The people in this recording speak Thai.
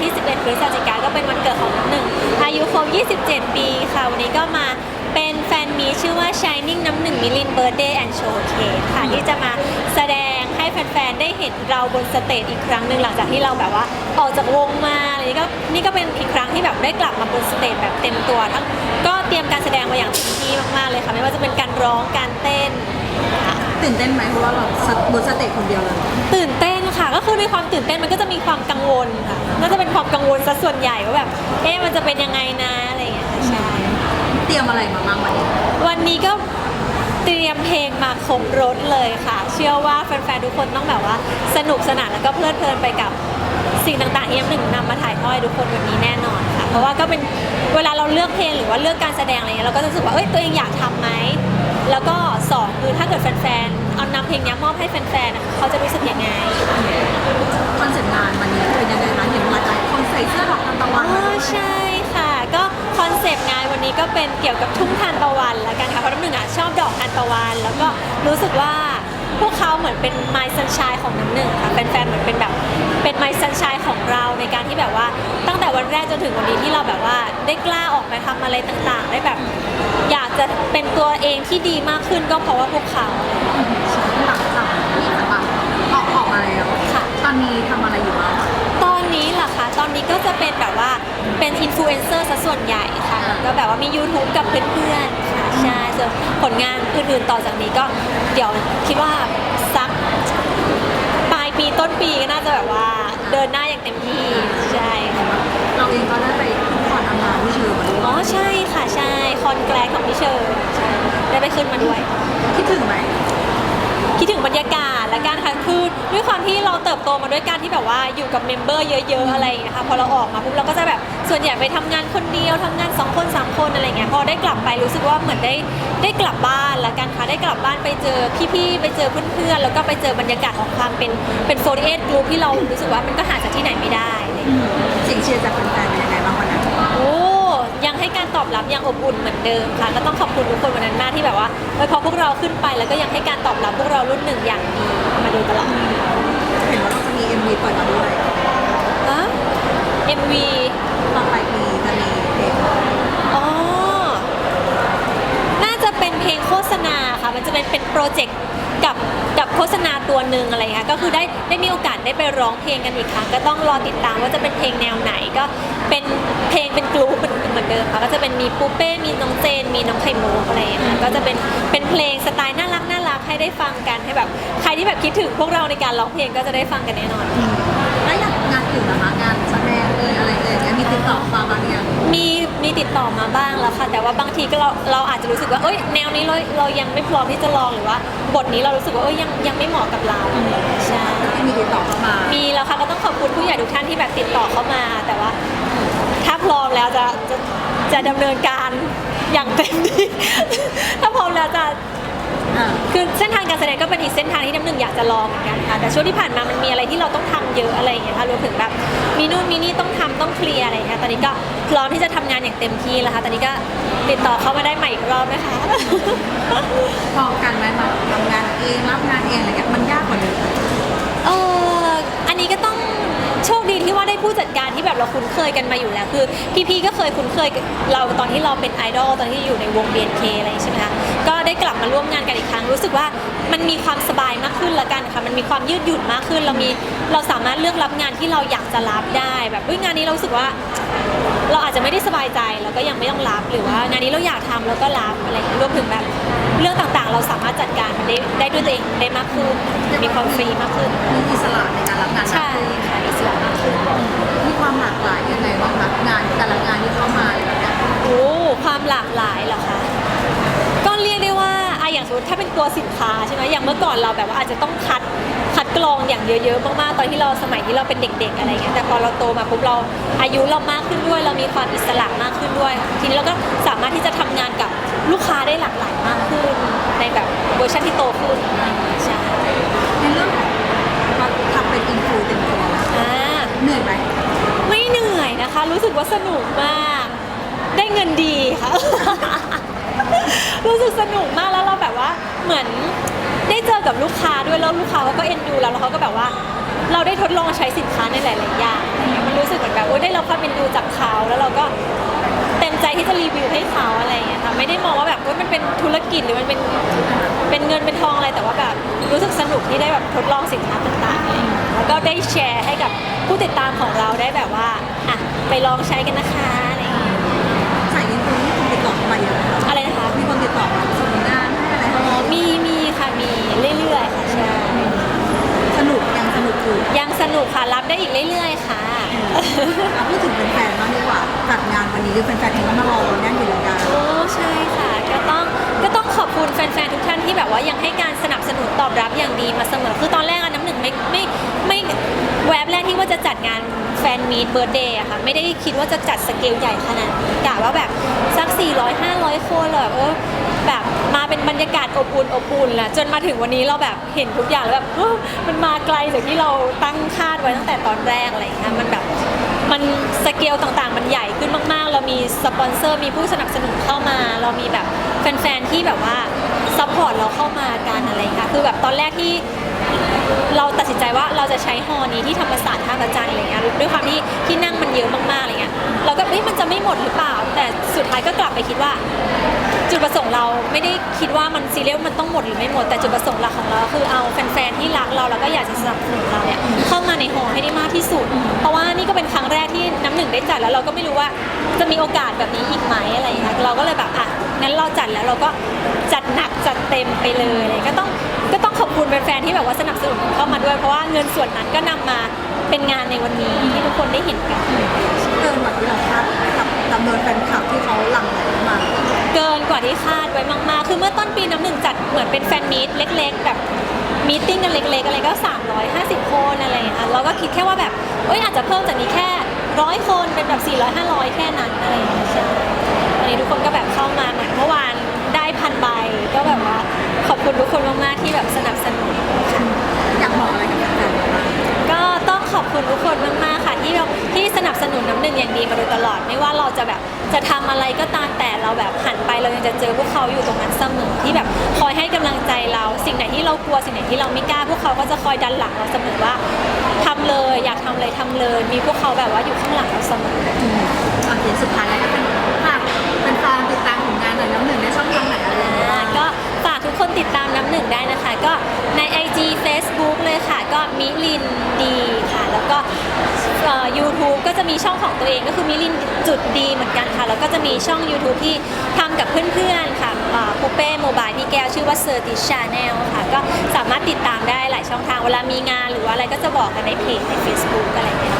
พฤศจิกาก็เป็นวันเกิดของน้ำหนึ่งอายุครบ 27 ปีค่ะวันนี้ก็มาเป็นแฟนมีชื่อว่า Shining น้ำหนึ่งมิลิน Birthday and Showcase ค่ะที่จะมาแสดงให้แฟนๆ ได้เห็นเราบนสเตจอีกครั้งหนึ่งหลังจากที่เราแบบว่าออกจากวงมาอะไรนี้ก็นี่ก็เป็นอีกครั้งที่แบบได้กลับมาบนสเตจแบบเต็มตัวทั้งก็เตรียมการแสดงมาอย่างเต็มที่มากๆเลยค่ะไม่ว่าจะเป็นการร้องการเต้นค่ะตื่นเต้นไหมเพราะว่าเราบนสเตจคนเดียวเลยตื่นเต้น ค่ะก็คือในความตื่นเต้นมันก็จะมีความกังวลค่ะก็จะเป็นความกังวลซะส่วนใหญ่ว่าแบบ เอ๊ะมันจะเป็นยังไงนะอะไรอย่างเงี้ยค่ะใช่ เตรียมอะไรมาบ้างวันนี้วันนี้ก็เตรียมเพลงมาครบรถเลยค่ะ เชื่อว่าแฟนๆทุกคนต้องแบบว่า สนุกสนานแล้วก็เพลิดเพลินไปกับสิ่งต่างๆที่น้ำหนึ่งนำมาถ่ายทอดให้ทุกคนวันนี้แน่นอนค่ะ เพราะว่าก็เป็นเวลาเราเลือกเพลงหรือว่าเลือกการแสดงอะไรเงี้ยเราก็จะรู้สึกว่าเอ้ยตัวเองอยากทำไหมแล้วก็สองคือถ้าเกิดแฟนๆเอานำเพลงเนี้ยมอบให้แฟนๆอะเขาจะรู้สึกยังไง คอนเซ็ปต์งานวันนี้เป็นยังไงคะเห็นหลายๆคนใส่เสื้อดอกทานตะอ๋วัอนมาด้วยใช่ค่ะ ก็คอนเซปต์งานวันนี้ก็เป็นเกี่ยวกับทุ่งทานตะวันละกันค่ะเพราะน้ำหนึ่งอะชอบดอกทานตะวัน แล้วก็รู้สึกว่าพวกเขาเหมือนเป็นไมซ์ซันชายของน้ำหนึ่งค่ะแฟนๆเหมือนเป็นแบบเป็นไมซ์ซันชายของเราในการที่แบบว่า ตั้งแต่วันแรกจนถึงวันนี้ที่เราแบบว่าได้กล้าออกมาทำอะไรต่างๆ ได้แบบ อยากจะเป็นตัวเองที่ดีมากขึ้นก็เพราะว่าพวกเขา หลังจากที่แบบออกออกมาแล้ว ค่ะ ต อนนี้ทำอะไรอยู่บ้างคะตอนนี้เหรอคะ ตอนนี้ก็จะเป็นแบบว่าเป็นอินฟลูเอนเซอร์ซะส่วนใหญ่ค่ะ อ่า ก็แบบว่ามี YouTube กับเพื่อนๆค่ะ ใช่ ส่วนผลงานอื่นๆต่อจากนี้ก็เดี๋ยวคิดว่าสักปลายปีต้นปีก็น่าจะแบบว่าเดินหน้าอย่างเต็มที่ ใช่ค่ะเราเองก็ได้ไปทุกคนอำลาผู้ชื่อมาด้วยอ๋อ ใช่ค่ะ ใช่ คอนแกรนของพี่เชอร์ใช่ได้ไปขึ้นมาด้วย คิดถึงไหม คิดถึงบรรยากาศและการค่ะคือด้วยความที่เราเติบโตมาด้วยการที่แบบว่าอยู่กับเมมเบอร์เยอะๆอะไรอย่างเงี้ยค่ะพอเราออกมาปุ๊บเราก็จะแบบส่วนใหญ่ไปทำงานคนเดียวทำงานสองคนสามคนอะไรเงี้ยพอได้กลับไปรู้สึกว่าเหมือนได้ได้กลับบ้านละกันค่ะได้กลับบ้านไปเจอพี่ๆไปเจอเพื่อนๆแล้วก็ไปเจอบรรยากาศของความเป็นเป็นโฟร์เอทกลุ่มที่เรารู้สึกว่ามันก็หาจากที่ไหนไม่ได้สียงเชียร์จากแฟนๆเป็นยังไงบ้างวันนั้นโอ้ ยังให้การตอบรับยังอบอุ่นเหมือนเดิมค่ะก็ต้องขอบคุณทุกคนวันนั้นมากที่แบบว่าเออพอพวกเราขึ้นไปแล้วก็ยังให้การตอบรับพวกเรารุ่นหนึ่งอย่างดีมาโดยตลอดเห็นว่าเราจะมี MV ปล่อยมาด้วยอะ MV ตอนปลายปีจะมีเพลงอ๋อน่าจะเป็นเพลงโฆษณาค่ะมันจะเป็นเป็นโปรเจกต์กับกับโฆษณาตัวหนึ่งอะไรอย่างเงี้ยก็คือได้ได้มีโอกาสได้ไปร้องเพลงกันอีกครั้งก็ต้องรอติดตามว่าจะเป็นเพลงแนวไหนก็เป็น เพลงเป็นกลุ่มเหมือนเหมือนเดิมค่ะก็จะเป็นมีปูเป้มีน้องเจน มีน้องไข่มุกอะไรอย่างเงี้ยค่ะก็จะเป็นเป็นเพลงสไตล์น่ารักน่ารักให้ได้ฟังกันให้แบบใครที่แบบคิดถึงพวกเราในการร้องเพลงก็จะได้ฟังกันแน่นอน แล้วอย่างงานอื่นนะคะงานแสดงเอ่ยอะไรเอ่ยเนี่ยมีติดต่อมาบางอย่างมีมีติดต่อมาบ้างแล้วค่ะ แต่ว่าบางทีก็เราเราอาจจะรู้สึกว่าเอ้ยแนวนี้เราเรายังไม่พร้อมที่จะลองหรือว่า บทนี้เรารู้สึกว่าเอ้ยยังยังไม่เหมาะกับเราใช่ที่ มีติดต่อเข้ามามีแล้วค่ะก็ต้องขอบคุณผู้ใหญ่ทุกท่านที่แบบติดต่อเข้ามา แต่ว่าถ้าพร้อมแล้วจะจะจะดำเนินการอย่างเต็มที่ ถ้าพร้อมแล้วจะ อ่า คือเส้นทางการแสดงก็เป็นอีกเส้นทางที่น้ำหนึ่งอยากจะลองเหมือนกันค่ะแต่ช่วงที่ผ่านมามันมีอะไรที่เราต้องทำเยอะอะไรอย่างเงี้ยค่ะรวมถึงแบบมีนู่นมีนี่ต้องทำต้องเคลียร์อะไรอย่างเงี้ยตอนนี้ก็พร้อมที่จะทำงานอย่างเต็มที่แล้วค่ะตอนนี้ก็ติดต่อเข้ามาได้ใหม่อีกรอบนะคะ พอกันไหมคะทำงานเองรับงานเองอะไรเงี้ยมันยากกว่าเดิม เอออันนี้ก็ต้องโชคดีที่ว่าได้ผู้จัดการที่แบบเราคุ้นเคยกันมาอยู่แล้ว คือพี่ๆก็เคยคุ้นเคยเราตอนที่เราเป็นไอดอลตอนที่อยู่ในวง BNK อะไรใช่ไหมคะก็ได้กลับมาร่วมงานกันอีกครั้ง รู้สึกว่ามันมีความสบายมากขึ้นละกันค่ะมันมีความยืดหยุ่นมากขึ้น เรามีเราสามารถเลือกรับงานที่เราอยากจะรับได้ แบบเฮ้ยงานนี้เรารู้สึกว่า เราอาจจะไม่ได้สบายใจเราก็ยังไม่ต้องรับหรือว่างานนี้เราอยากทำแล้วก็รับอะไรอย่างเงี้ยรวมถึงแบบเรื่องต่างๆ เราสามารถจัดการมันได้ได้ด้วยตัวเองได้มากขึ้นมีความฟรีมากขึ้นมีอิสระในการรับงานใช่ค่ะอิสระมากขึ้นมีความหลากหลาย ถ้าเป็นตัวสินค้าใช่ไหมอย่างเมื่อก่อนเราแบบว่าอาจจะต้องคัดคัดกรองอย่างเยอะๆมากๆตอนที่เราสมัยที่เราเป็นเด็ก ๆ อะไรเงี้ยแต่พอเราโตมาปุ๊บเราอายุเรามากขึ้นด้วย เรามีความอิสระมากขึ้นด้วย ทีนี้เราก็สามารถที่จะทำงานกับลูกค้าได้หลากหลายมากขึ้น ในแบบเวอร์ชันที่โตขึ้นใช่ในเรื่องของมาทำเป็นอินฟูเต็มตัวแล้วอ่าเหนื่อยไหมไม่เหนื่อยนะคะ รู้สึกว่าสนุกมาก ได้เงินดีค่ะ รู้สึกสนุกมากแล้วเราแบบว่าเหมือนได้เจอกับลูกค้าด้วยแล้วลูกค้าเขาก็เอ็นดูเราแล้วเขาก็แบบว่า เราได้ทดลองใช้สินค้าในหลาย ๆ อย่างอะไรเงี้ยมันรู้สึกเหมือนแบบโอ๊ยได้รับความเป็นดูจากเขาแล้วเราก็เต็มใจที่จะรีวิวให้เขาอะไรอย่างเงี้ยค่ะไม่ได้มองว่าแบบว่ามันเป็นธุรกิจหรือมันเป็นเป็นเงินเป็นทองอะไรแต่ว่าแบบรู้สึกสนุกที่ได้แบบทดลองสินค้าต่างๆอะไรเงี้ยแล้วก็ได้แชร์ให้กับผู้ติดตามของเราได้แบบว่าอะไปลองใช้กันนะคะอะไรอย่างเงี้ยใส่ยินดีมีคนติดต่อเข้ามาเยอะไหมคะอะไรนะคะ เบิร์ดเดย์อะค่ะไม่ได้คิดว่าจะจัดสเกลใหญ่ขนาดนี้กะว่าแบบสัก 400 500 คนเลยแบบเออแบบมาเป็นบรรยากาศอบอุ่นอบอุ่นแหละจนมาถึงวันนี้เราแบบเห็นทุกอย่างแล้วแบบเฮ้ยมันมาไกลจากที่เราตั้งคาดไว้ตั้งแต่ตอนแรกอะไรอย่างเงี้ยมันแบบมันสเกลต่างๆ มันใหญ่ขึ้นมากๆ เรามีสปอนเซอร์มีผู้สนับสนุนเข้ามา เรามีแบบแฟนๆที่แบบว่าซัพพอร์ตเราเข้ามากันอะไรอย่างเงี้ยคือแบบตอนแรกที่ เราตัดสินใจว่าเราจะใช้ฮอนี้ที่ธรรมศาสตร์ท่าพระจันทร์อะไรเงี้ยด้วยความที่ที่นั่งมันเยอะมากๆอะไรเงี้ยเราก็เอ้ยมันจะไม่หมดหรือเปล่า แต่สุดท้ายก็กลับไปคิดว่า จุดประสงค์เราไม่ได้คิดว่ามันซีเรียสมันต้องหมดหรือไม่หมดแต่จุดประสงค์หลักของเราคือเอาแฟนๆที่รักเราแล้วก็อยากจะสนับสนุนเราเนี่ยเข้ามาในหอให้ได้มากที่สุด เพราะว่านี่ก็เป็นครั้งแรกที่น้ำหนึ่งได้จัดแล้วเราก็ไม่รู้ว่าจะมีโอกาสแบบนี้อีกไหมอะไรเงี้ยเราก็เลยแบบอะงั้นเราจัดแล้วเราก็จัดหนักจัดเต็มไปเลยก็ต้อง ขอบคุณแฟนๆที่แบบว่าสนับสนุนเข้ามาด้วย เพราะว่าเงินส่วนนั้นก็นำมาเป็นงานในวันนี้ให้ทุกคนได้เห็นกันเกินกว่าที่เราคาดกับจำนวนแฟนคลับที่เขาหลั่งไหลมา เกินกว่าที่คาดไว้มากๆ คือเมื่อต้นปีน้ำหนึ่งจัดเหมือนเป็นแฟนมีตเล็ก ๆ แบบมีตติ้งกันเล็ก ๆ อะไรก็ 350 คนอะไรอย่างเงี้ยค่ะเราก็คิดแค่ว่าแบบเอ้ยอาจจะเพิ่มจากนี้แค่ร้อยคนเป็นแบบ 400 500 แค่นั้นอะไรอย่างเงี้ยใช่วันนี้ทุกคนก็แบบเข้ามาเหมือนเมื่อวานได้พันใบก็แบบว่าขอบ คุณทุกคนมากๆที่แบบสนับสนุนค่ะอยากบอกอะไรกับแฟนๆบ้างก็ต้องขอบคุณทุกคนมากๆค่ะที่เราที่สนับสนุนน้ำหนึ่งอย่างดีมาโดยตลอด ไม่ว่าเราจะแบบจะทำอะไรก็ตามแต่เราแบบหันไปเรายังจะเจอพวกเขาอยู่ตรงนั้นเสมอที่แบบคอยให้กำลังใจเรา สิ่งไหนที่เรากลัวสิ่งไหนที่เราไม่กล้า พวกเขาก็จะคอยดันหลังเราเสมอว่าทำเลยอยากทำอะไรทำเลย มีพวกเขาแบบว่าอยู่ข้างหลังเราเสมอ โอเคสุดท้ายแล้วก็เป็นฝ ได้นะคะ ก็ใน IG Facebook เลยค่ะ ก็มิลินดีค่ะ แล้วก็เอ่อ YouTube ก็จะมีช่องของตัวเองก็คือมิลินจุดดีเหมือนกันค่ะ แล้วก็จะมีช่อง YouTube ที่ทำกับเพื่อนๆค่ะปูเป้โมบายพี่แก้วชื่อว่าเซอร์ติชาแนลค่ะ ก็สามารถติดตามได้หลายช่องทางเวลามีงานหรือว่าอะไรก็จะบอกกันในเพจใน Facebook อะไรอย่างเงี้ย